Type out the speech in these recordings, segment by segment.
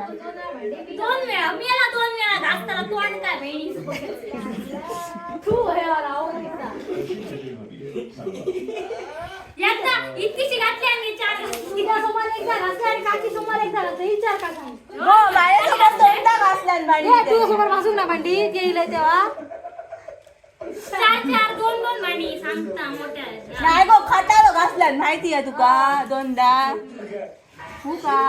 दोन वेळा मेला दोन वेळा घासताना तोंड काय बहिणी तू हे. एकदा इतकीशी घातली आणि चार तिला समोर एकदा घासला आणि काकी समोर एकदा घासला. का सांग. हो माझ्यासोबत दोनदा घासल्यान भांडी ए, तू समोर भासून ना भांडी गेले तेव्हा चार चार दोन दोन भांडी सांगता मोठ्या नाही गो खटारो घासल्यान माहिती आहे तुका दोनदा हो का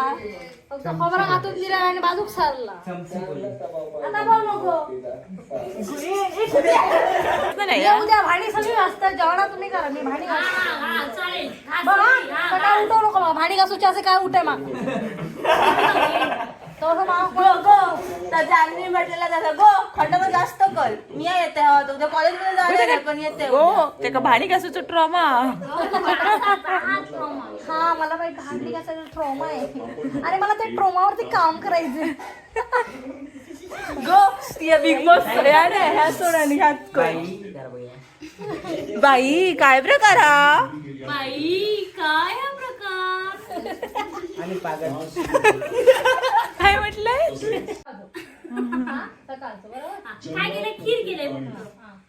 फक्त खोबरा हातून दिला आणि बाजूक सारला. आता बोल नको. ये उद्या भांडी सगळी घासतात जेवणा तुम्ही करा मी हा. हा हा घास बघा. उठवू नको घासूचे असे काय उठे मग तसं मग गो गो तर जानवी म्हटलेला तसं गो खंडोबा जास्त कर. मी येते हो तुझ्या कॉलेजमध्ये जाणार नाही, पण येते हो ते का भाणी घासूचं ट्रॉमा. हा मला बाई भांडी घासायचा ट्रॉमा आहे. आणि मला ते ट्रॉमावरती काम करायचं गो ती बिग बॉस ह्या सोडाने घात बाई काय प्रकार हा? बाई काय हा प्रकार? आणि पागल. काय म्हटलंय? सकाळचं बरोबर? काय केलं? खीर केलंय.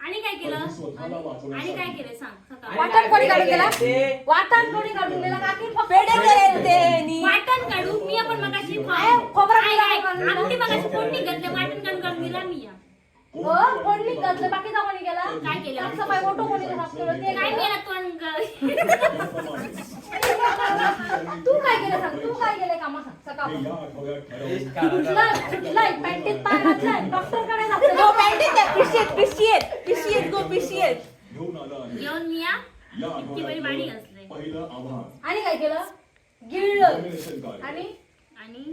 आणि काय केलं? आणि काय केलंय? सांग सकाळी वाटण कोणी काढून ते- वाटण कोणी काढून दिला काकी फक्त पेढे केले ते. वाटण काढू मी आपण मगाशी खोबरं. आमटी मगाशी फोडणी घातलं? वाटण काढून काढून दिला मी. या. हो फोडणी घातलं? बाकीचा कोणी केला? काय केलं? साफसफाई मोठं कोणी केलं ते काय केलं. केलं तोंड ग- तू काय केलं सांग तू काय केलं काम सांग सकाळ उठलाय उठलाय पॅन्टीत पाय घातलाय डॉक्टरकडे गो जातो पॅन्टीत आहे, पिशवी आहेत, पिशवी आहेत, पिशवी आहेत, गो पिशवी आहेत. घेऊन मी या इतकी बरी बाडी घासलंय आणि काय केलं गिळलं आणि आणि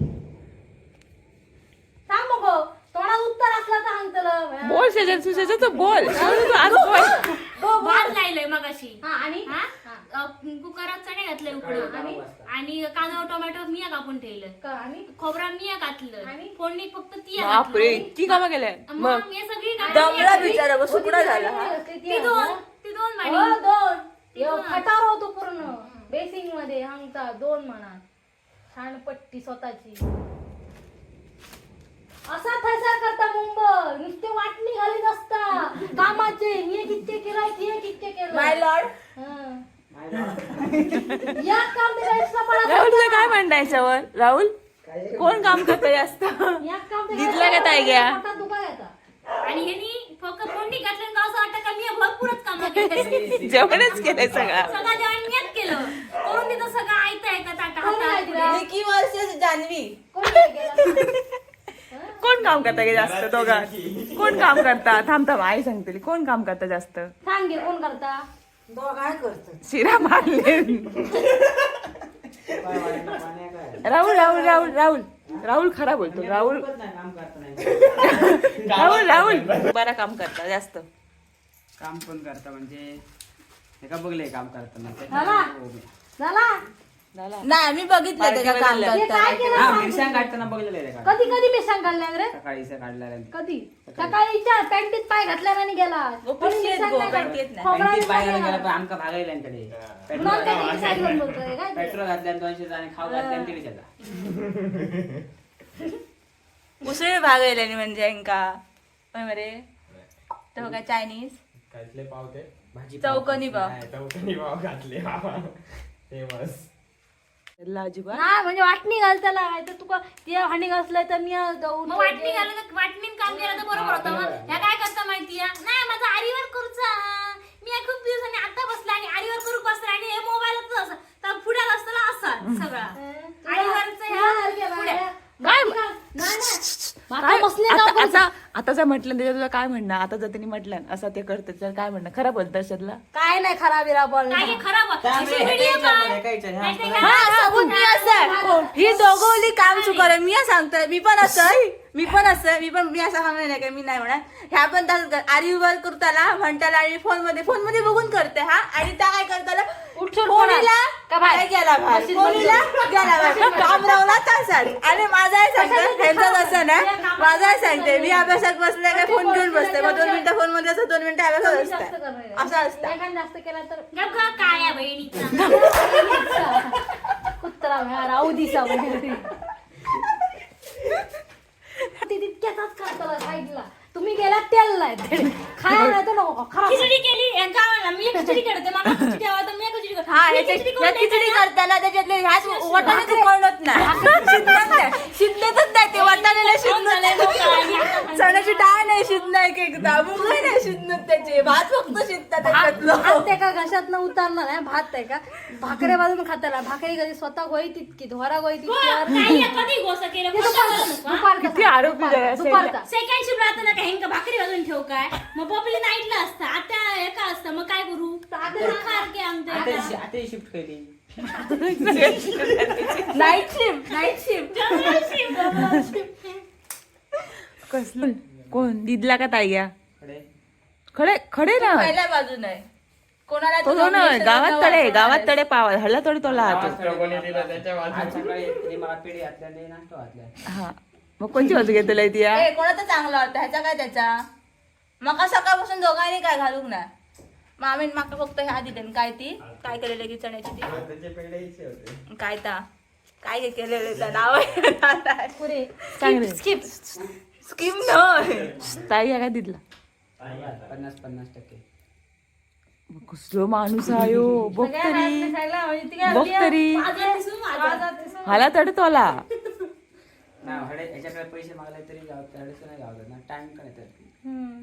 सांग मग तोंडात उत्तर असला तर सांगतलं बोल शेजन सुशेजन बोल आज बोल भात लायलंय मगाशी हा आणि हा कुकरात चणे घातले उकडून. आणि? आणि कांदा टोमॅटो मिया कापून ठेवलं. का- आणि? खोबरा मिया घातलं. आणि? फोडणी फक्त ती बापरे इतकी कामं केल्या मग मग? मी सगळी दमला बिचारा बस सुकडा झाला हा. ती दोन ती दोन हो भाडी दोन. खटार होतो पूर्ण. बेसिंगमध्ये सांगता दोन म्हणा. छानपट्टी स्वतःची. असा थैसार करता मुंबई. नुसते वाटणी घालीत असता. कामाचे मी किती केलाय ते किती केलं. माय लॉर्ड या काम extra राहुलचं काय म्हणणं आहे याच्यावर राहुल? कोण काम करतं जास्त? या काम दिलं दिसलं का ताई? पोटात आता आणि ह्यांनी फक्त फोडणी घातलं का असं वाटतं का मी भरपूरच काम केलं. जेवणच केलंय सगळं. सगळं जेवण मीच केलं. करून तिथं सगळं आयतं आहे का ताटा कोणी दिलं? निकी वर्सेस जानवी कोणी केलं? कोण काम करतं का जास्त दोघा? कोण काम करता? थांब थांब आई सांगते कोण काम करतं जास्त? सांग घे कोण करता? करतो शिरा मारले. राहुल राहुल राहुल राहुल. राहुल खरा बोलतो. राहुल. काम करता नाही. राहुल राहुल. बरा काम करता जास्त. काम पण करता म्हणजे हे का बघले काम करताना? झाला झाला झाला नाही मी बघितलं त्याच्या काम पार्टीवर करताना काय केलं हा सांग? मिरच्या काढताना बघलेलं आहे का? कधी कधी मी सांगायला रे? सकाळी काढलेलं. कधी? सकाळी. विचार पॅन्टीत पाय आणि गेला. गो गो, नाही करत. पॅन्टीत नाही. खोबरा पॅन्टीत बिबरा बाहेर नाही गेला घालत. पण आमका भागायला यांकडे म्हणून काय ते मिसळ घेऊन बोलतोय, काय ते? पेट्रोल घातल्यान दोनशे आणि खाऊ तिकडे उसळी भाग म्हणजे इंका होय मरे? तो चायनीज. घातले पाव ते. भाजी चौकोनी पाव. नाही, चौकोनी पाव घातले फेमस अजिबात. म्हणजे वाटणी घाल त्याला. नाही तर तुका तिला भांडी घासलंय तर मी जाऊन मग वाटणी घालून तर- वाटणीन काम केलं तर बरोबर होतं. मग ह्या काय करता माहितीये? नाही माझं आरीवर करूचा मी या खूप दिवसांनी आता बसला आणि आरीवर करू बसला आणि हे मोबाईलच असं. तर पुढ्या असताना असा सगळा. आरीवरचं ह्या. काय? माका बसले आता आता जर म्हटलं त्याच्या तुझं काय म्हणणं? आता जर त्यांनी म्हटलं असं ते करतं तर काय म्हणणं? खरं बोलतं शरला काय नाही खराब बिरा बोल काय हे खराब आहे. त्यामुळे अशी हे video काय काय? विचारलं, काय विचारलं? नाही असं ही दोघं काम चुकर मी सांगतोय मी पण असं मी पण असं मी पण मी असं सांगणार नाही का मी नाही म्हणा ह्या पण तसंच आरी वर करताला म्हणताला आणि फोनमध्ये फोनमध्ये बघून करते हा? आणि त्या काय करताला? उठसूट कोणीला? का बाहेर? काय गेला बाहेर. कोणीला? गेला बाहेर. काम रावला तासात. आणि माझा आहे सांगते असं ना माझा आहे सांगते मी अभ्यासात बसले काय फोन घेऊन बसते. मग दोन मिनिटं फोनमध्ये असं दोन मिनिटं अभ्यासात जास्त असते करणार असं असतं. जास्त केला तर काय आहे बहिणीचा? कुत्रा राहू दिसा म्हणजे आहेत खाया नाही तर नको खराब. खिचडी केली या गावाला मी खिचडी करते मला खिचडी तर मी खिचडी करते. हा मी खिचडी या करून खिचडी ना. करताना त्याच्यातले ह्याच वाटाणे उकळत नाही? शिजत नाही शिजलेतच नाही ते वाटाण्याला म्हणते, चण्याची डाळ नाही शिजणार एक एकदा. मुगही नाही शिजणार त्याचे. भात फक्त शिजतात त्याच्यातलं. भात ते का घशात न उतारणार नाही भात आहे का? भाकऱ्या बाजून खाताला भाकरी कधी स्वतः गोई तितकी धोरा गोई हो, तितकी काही कधी गोसा केलं? दुपारचा किती आरोपी जरा असेल. दुपारचा. सेकंड शिफ्ट राहताना काय हेंका भाकरी वाजून ठेव काय? मग पपली नाईटला असतं. आता एका असतं मग काय करू? के आमच्या आता आता शिफ्ट केली. नाईट शिफ्ट नाईट शिफ्ट कसलं? कोण? दिदला का ताई या कडे खडे खडे ना. पहिल्या बाजून. आहे कोणाला तो तुला ना मिळेल गावात वाचणार गावात. तळे पावा हल्ला तळे तो लाहतो वस्त्र कोणी दिलं त्याच्या आज वाजून सकाळी तिने मला पिढी घातल्या नाश्ता घातल्या. हा. मग कोणची बाजू घेतलं ती कोणाचा चांगला होता ह्याचा काय त्याचा? मका सकाळपासून दोघांनी काय घालूक ना? मग आम्ही माका फक्त ह्या दिले काय ती? काय केलेलं की चण्याची ती? त्याचे पेढेचे होते. काय ता? काय केलेलं नाव पुरे चांगले स्किप स्किप नाही. ताई या का दिदला पन्नास पन्नास टक्के कसलो माणूस आयो बघ तरी. बघ तरी. हाला तडे तोला ना हडे याच्याकडे पैसे मागले तरी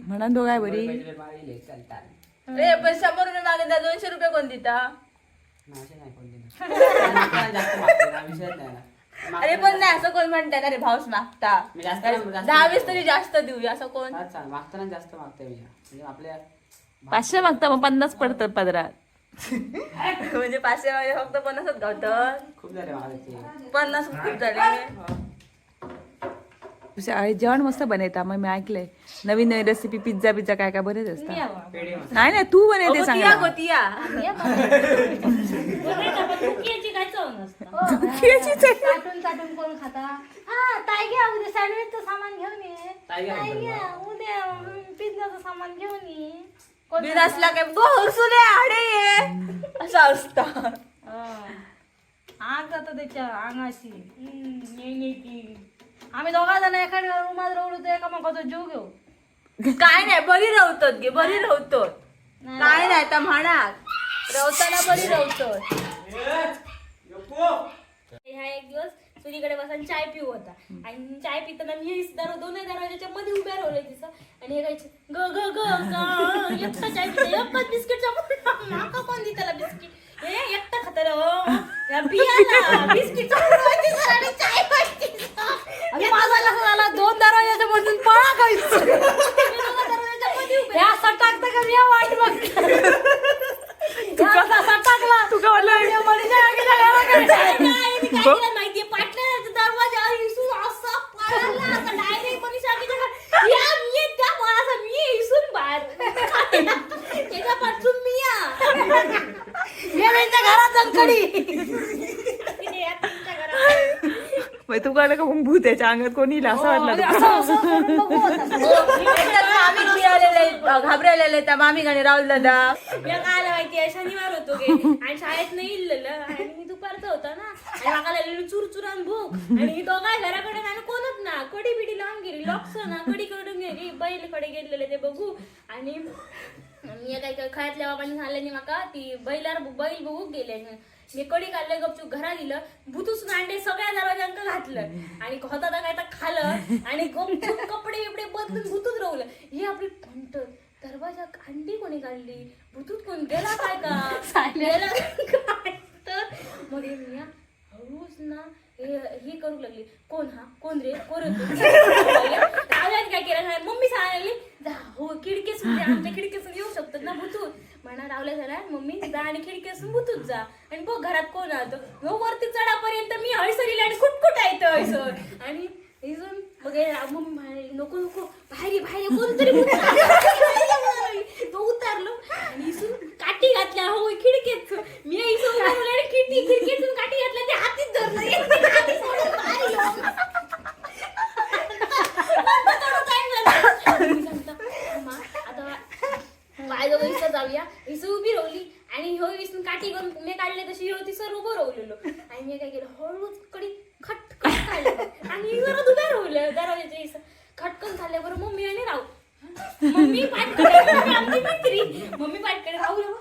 म्हणा दो काय बरी. रे पण शंभर रुपये मागितला दोनशे रुपये कोण देता? नाही कोण देणार. अरे पण नाही असं कोण म्हणताय ना रे भाऊस मागता? मी जास्त जास्त दहा वीस तरी जास्त देऊया असं कोण? मागताना जास्त मागते मी. म्हणजे आपल्या पाचशे मागता मग पन्नास पडतात पदरात. म्हणजे पाचशे मध्ये फक्त पन्नासच गावतात खूप झाले पन्नास खूप झाले. आई जेवण मस्त बनवता. मग मी ऐकलंय. नवीन नवीन रेसिपी पिझ्झा पिझ्झा काय काय बनवत असता. पेढे मस्त नाही नाही तू बनवते सांग. चाटून चाटून कोण खाता? हा ताई घ्या उद्या सँडविचचं सामान घेऊन ये. ताई घ्या उद्या पिझ्झाचं सामान घेऊन ये. कोण बिन असला काय? गोहरसुले आडे ये. असं असतं. आग जातं त्याच्या अंगाशी. आम्ही दोघा जण एखाद्या रूमात रवलो तर एका मग जीव घेऊ. काय नाही बरी रवतात गे बरी रवतात काय नाही तर म्हणा रवताना बरी रवतात ह्या एक दिवस चुलीकडे बसून चाय पिऊ होता. आणि चाय पिताना मी दर दोन्ही दरवाजाच्या मध्ये उभ्या राहिले तिचं आणि हे गायचे ग ग ग ग एकटा चाय पिता एकच बिस्किटचा माका कोण दी त्याला बिस्किट? हे एकटा खातर या बियाला बिस्किट आणि चाय पाहिजे आणि माझा कसं झाला दोन दरवाजाच्या मधून पळा खायचं दरवाजाच्या मध्ये उभे हे असं टाकतं का मी वाट बघ टाकला तू का म्हणलं माहितीये पाटल्याचा दरवाजा हिसून असा पळाला असा डायरेक्ट मनीषा आगीच्या घरात, या मी आहे, त्या पळाचा मी आहे, हिसून बाहेर त्याच्या पाठून मी या. त्यांच्या घरात अंकडी तिने या तुमच्या घरात. कळलं का मग भूत त्याच्या अंगात कोणी इला असं वाटलं. एकदाच मामी पियालेले घाबरलेले त्या मामी गाणे राहुल दादा. मी काय शनिवार होतो आणि शाळेत नाही इल्लेलं. आणि दुपारचं होतं ना. आणि माका लागलेली चुरचुरान भूक आणि ही दोघा घराकडे आणि कोणच ना कडी बिडी लावून गेली. लॉक्स ना कडी कडून गेली. बैलकडे गेलेले ते बघू. आणि मी काय काय खायतल्या बाबांनी सांगले माका ती बैलार बैल बघू गेले. मी कडी काढले गपचूप घरा दिलं भुतूस अंडे सगळ्या दरवाजांक घातलं. आणि होता काय तर खालं आणि गपचूप कपडे बिपडे बदलून भुतूच राहलं ही आपली पंट दरवाजा अंडी कोणी काढली? भुतूत कोण? गेला काय का? गेला काय तर? मग हे मी हळूच ना हे ही करू लागली. कोण हा? कोण रे? कोण काय केलं? मम्मी सांगायला जा हो खिडकीसून आमच्या खिडकीसून येऊ शकतात ना भूतूत. म्हणा रावल्या झाला मम्मी जा आणि खिडकीसून भूतूच जा. आणि बघ घरात कोण राहतो हो वरती चढापर्यंत मी हळसरीला आणि कुटकुट येतं हळसर. आणि इजून मग मम्मी म्हणाली नको नको बाहेर ये, बाहेर कोणतरी तो उतारलो आणि इसून काठी घातल्या हो खिडकीत. मी इसून उतरलो आणि खिडकी खिडकीतून काठी घातल्या ते हातीत धरलं एक हाती सोडून बाहेर येऊन. थोडं time झालं. मी सांगतो, "अम्मा, आता बायजवळ इथं जाऊया. इथं उभी राहिली. आणि ह्यो इथून काठी घेऊन मी काढले तशी ह्यो तिसर उभं राहिलेलो. आणि मी काय केलं हळूच कडी खटकन काढलं. आणि जरा उभ्या राहिलं दरवाजाच्या इथं. खटकन झाल्यावर मम्मी आणि राहू. मम्मी पाठ करे मम्मी आमची मैत्री. मम्मी पाठ करे राहू. रे